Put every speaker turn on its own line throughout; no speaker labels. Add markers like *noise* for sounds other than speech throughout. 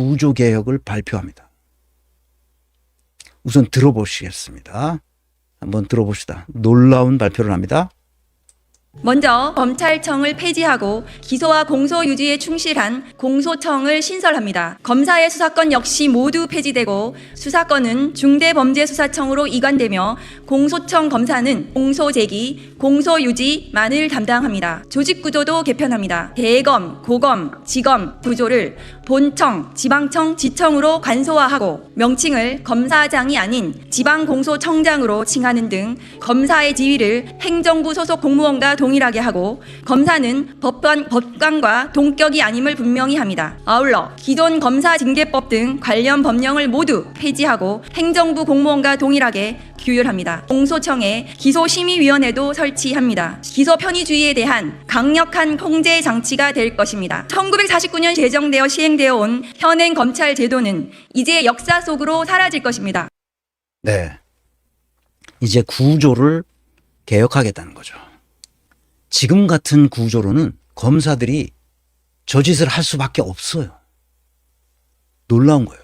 구조개혁을 발표합니다. 우선 들어보시겠습니다. 한번 들어봅시다. 놀라운 발표를 합니다.
먼저 검찰청을 폐지하고 기소와 공소 유지에 충실한 공소청을 신설합니다. 검사의 수사권 역시 모두 폐지되고 수사권은 중대범죄수사청으로 이관되며 공소청 검사는 공소 제기, 공소 유지만을 담당합니다. 조직 구조도 개편합니다. 대검, 고검, 지검 구조를 본청, 지방청, 지청으로 간소화하고 명칭을 검사장이 아닌 지방공소청장으로 칭하는 등 검사의 지위를 행정부 소속 공무원과 동일하게 하고 검사는 법관, 법관과 동격이 아님을 분명히 합니다. 아울러 기존 검사 징계법 등 관련 법령을 모두 폐지하고 행정부 공무원과 동일하게 규율합니다. 공소청에 기소심의위원회도 설치합니다. 기소 편의주의에 대한 강력한 통제 장치가 될 것입니다. 1949년 제정되어 시행되어 온 현행 검찰 제도는 이제 역사 속으로 사라질 것입니다.
네. 이제 구조를 개혁하겠다는 거죠. 지금 같은 구조로는 검사들이 저 짓을 할 수밖에 없어요. 놀라운 거예요.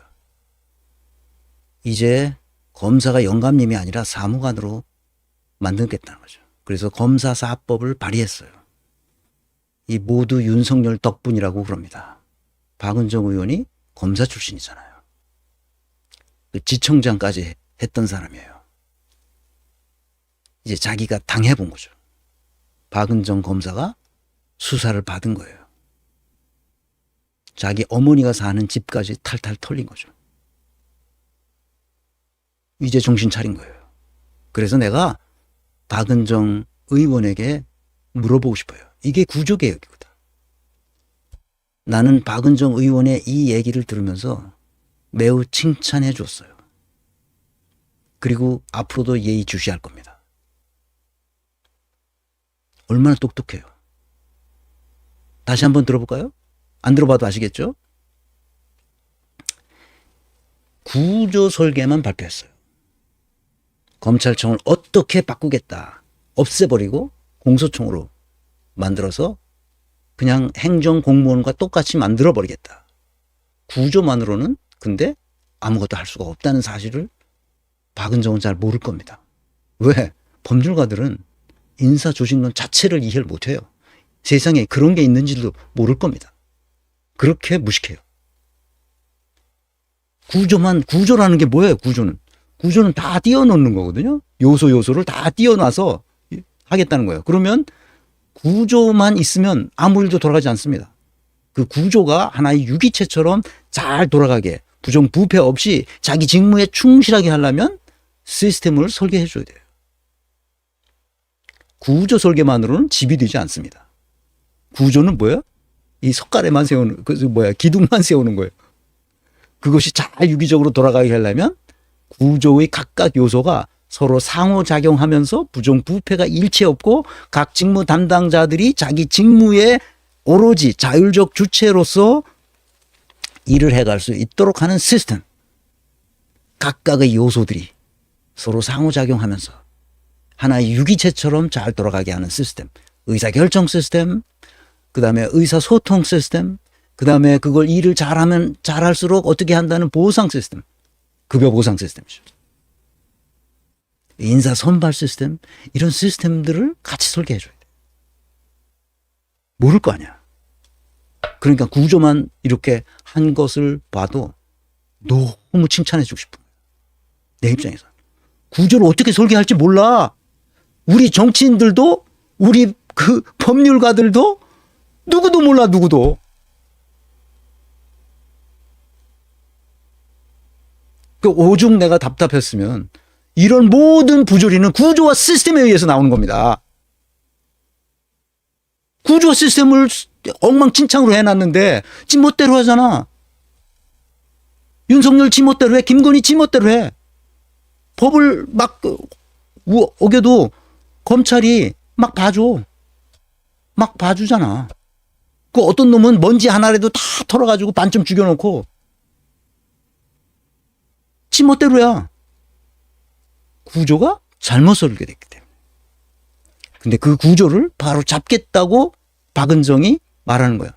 이제 검사가 영감님이 아니라 사무관으로 만들겠다는 거죠. 그래서 검사사법을 발의했어요. 이 모두 윤석열 덕분이라고 그럽니다. 박은정 의원이 검사 출신이잖아요. 그 지청장까지 했던 사람이에요. 이제 자기가 당해본 거죠. 박은정 검사가 수사를 받은 거예요. 자기 어머니가 사는 집까지 탈탈 털린 거죠. 이제 정신 차린 거예요. 그래서 내가 박은정 의원에게 물어보고 싶어요. 이게 구조개혁이거든. 나는 박은정 의원의 이 얘기를 들으면서 매우 칭찬해 줬어요. 그리고 앞으로도 예의 주시할 겁니다. 얼마나 똑똑해요. 다시 한번 들어볼까요? 안 들어봐도 아시겠죠? 구조 설계만 발표했어요. 검찰청을 어떻게 바꾸겠다. 없애버리고 공소청으로 만들어서 그냥 행정 공무원과 똑같이 만들어 버리겠다. 구조만으로는 근데 아무것도 할 수가 없다는 사실을 박은정은 잘 모를 겁니다. 왜? 법률가들은 인사 조직론 자체를 이해를 못 해요. 세상에 그런 게 있는지도 모를 겁니다. 그렇게 무식해요. 구조만, 구조라는 게 뭐예요, 구조는? 구조는 다 띄워놓는 거거든요. 요소, 요소를 다 띄워놔서 하겠다는 거예요. 그러면 구조만 있으면 아무 일도 돌아가지 않습니다. 그 구조가 하나의 유기체처럼 잘 돌아가게 부정 부패 없이 자기 직무에 충실하게 하려면 시스템을 설계해 줘야 돼요. 구조 설계만으로는 집이 되지 않습니다. 구조는 뭐야? 이 석가래만 세우는, 그 뭐야, 기둥만 *laughs* 세우는 거예요. 그것이 잘 유기적으로 돌아가게 하려면 구조의 각각 요소가 서로 상호작용하면서 부정부패가 일체 없고 각 직무 담당자들이 자기 직무에 오로지 자율적 주체로서 일을 해갈 수 있도록 하는 시스템. 각각의 요소들이 서로 상호작용하면서 하나의 유기체처럼 잘 돌아가게 하는 시스템. 의사결정 시스템, 그 다음에 의사소통 시스템, 그 다음에 그걸 일을 잘하면 잘할수록 어떻게 한다는 보상 시스템. 급여 보상 시스템이죠. 인사 선발 시스템, 이런 시스템들을 같이 설계해 줘야 돼. 모를 거 아니야. 그러니까 구조만 이렇게 한 것을 봐도 너무 칭찬해 주고 싶은 거야. 내 입장에서. 구조를 어떻게 설계할지 몰라. 우리 정치인들도 우리 그 법률가들도 누구도 몰라 누구도. 그 오죽 내가 답답했으면 이런 모든 부조리는 구조와 시스템에 의해서 나오는 겁니다. 구조와 시스템을 엉망진창으로 해놨는데 지멋대로 하잖아. 윤석열 지멋대로 해. 김건희 지멋대로 해. 법을 막 어겨도 검찰이 막 봐줘. 막 봐주잖아. 그 어떤 놈은 먼지 하나라도 다 털어가지고 반쯤 죽여놓고 지 멋대로야. 구조가 잘못 설계 됐기 때문에. 근데 그 구조를 바로 잡겠다고 박은정이 말하는 거야.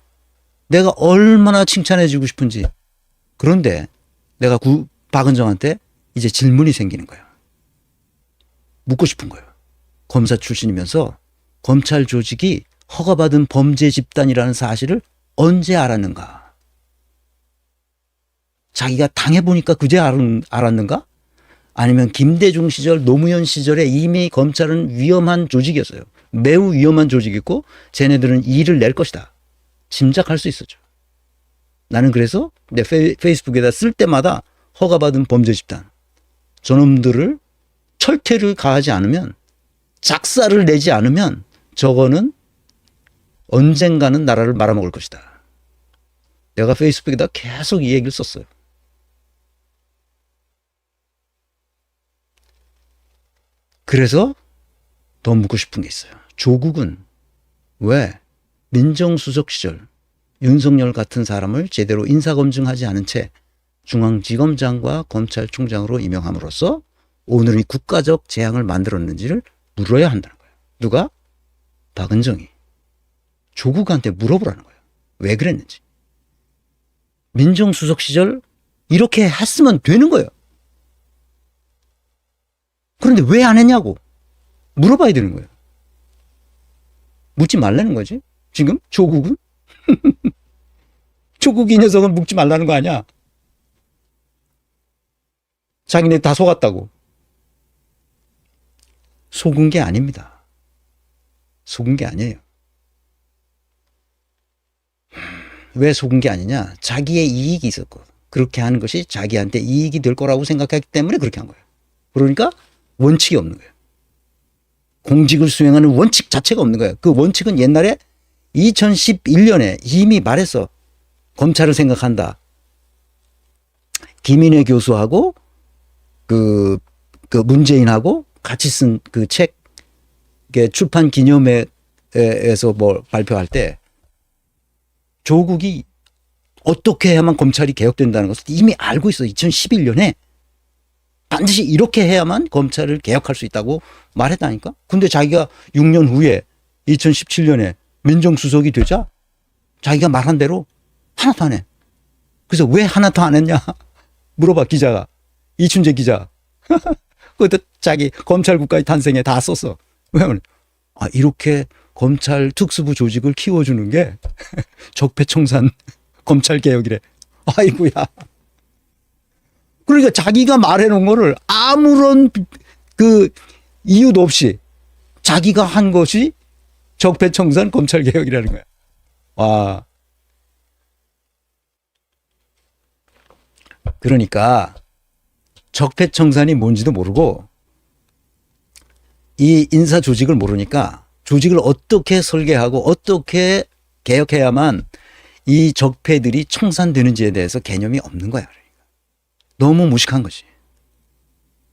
내가 얼마나 칭찬해주고 싶은지 그런데 내가 구, 박은정한테 이제 질문이 생기는 거예요. 묻고 싶은 거예요. 검사 출신이면서 검찰 조직이 허가받은 범죄 집단이라는 사실을 언제 알았는가? 자기가 당해보니까 그제 알았는가? 아니면 김대중 시절, 노무현 시절에 이미 검찰은 위험한 조직이었어요. 매우 위험한 조직이고 쟤네들은 일을 낼 것이다. 짐작할 수 있었죠. 나는 그래서 내 페, 페이스북에다 쓸 때마다 허가받은 범죄 집단 저놈들을 철퇴를 가하지 않으면 작사를 내지 않으면 저거는 언젠가는 나라를 말아먹을 것이다. 내가 페이스북에다 계속 이 얘기를 썼어요. 그래서 더 묻고 싶은 게 있어요. 조국은 왜 민정수석 시절 윤석열 같은 사람을 제대로 인사검증하지 않은 채 중앙지검장과 검찰총장으로 임명함으로써 오늘의 국가적 재앙을 만들었는지를 물어야 한다는 거예요. 누가? 박은정이. 조국한테 물어보라는 거예요. 왜 그랬는지. 민정수석 시절 이렇게 했으면 되는 거예요. 그런데 왜 안 했냐고 물어봐야 되는 거예요. 묻지 말라는 거지. 지금 조국은 *laughs* 조국 이 녀석은 묻지 말라는 거 아니야. 자기네 다 속았다고. 속은 게 아닙니다. 속은 게 아니에요. 왜 속은 게 아니냐? 자기의 이익이 있었고 그렇게 하는 것이 자기한테 이익이 될 거라고 생각했기 때문에 그렇게 한 거예요. 그러니까 원칙이 없는 거예요. 공직을 수행하는 원칙 자체가 없는 거예요. 그 원칙은 옛날에 2011년에 이미 말했어. 검찰을 생각한다. 김인혜 교수하고 그, 그 문재인하고 같이 쓴 그 책, 출판 기념회에서 뭐 발표할 때 조국이 어떻게 해야만 검찰이 개혁된다는 것을 이미 알고 있어. 2011년에 반드시 이렇게 해야만 검찰을 개혁할 수 있다고 말했다니까. 근데 자기가 6년 후에 2017년에 민정수석이 되자 자기가 말한 대로 하나도 안 해. 그래서 왜 하나도 안 했냐? *laughs* 물어봐 기자가 이춘재 기자. *laughs* 그것도 자기 검찰 국가의 탄생에 다 썼어. 왜냐면 아 이렇게 검찰 특수부 조직을 키워주는 게 *laughs* 적폐청산 검찰 개혁이래. 아이고야. 그러니까 자기가 말해놓은 거를 아무런 그 이유도 없이 자기가 한 것이 적폐청산 검찰 개혁이라는 거야. 와. 그러니까 적폐청산이 뭔지도 모르고 이 인사 조직을 모르니까 조직을 어떻게 설계하고 어떻게 개혁해야만 이 적폐들이 청산되는지에 대해서 개념이 없는 거야. 그러니까. 너무 무식한 거지.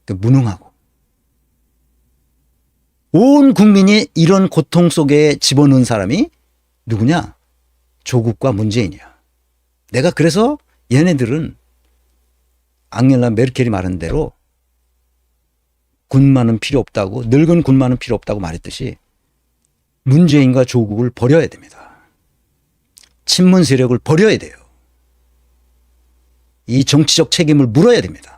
그 무능하고. 온 국민이 이런 고통 속에 집어넣은 사람이 누구냐? 조국과 문재인이야. 내가 그래서 얘네들은 앙겔라 메르켈이 말한 대로 군만은 필요 없다고 늙은 군만은 필요 없다고 말했듯이 문재인과 조국을 버려야 됩니다. 친문 세력을 버려야 돼요. 이 정치적 책임을 물어야 됩니다.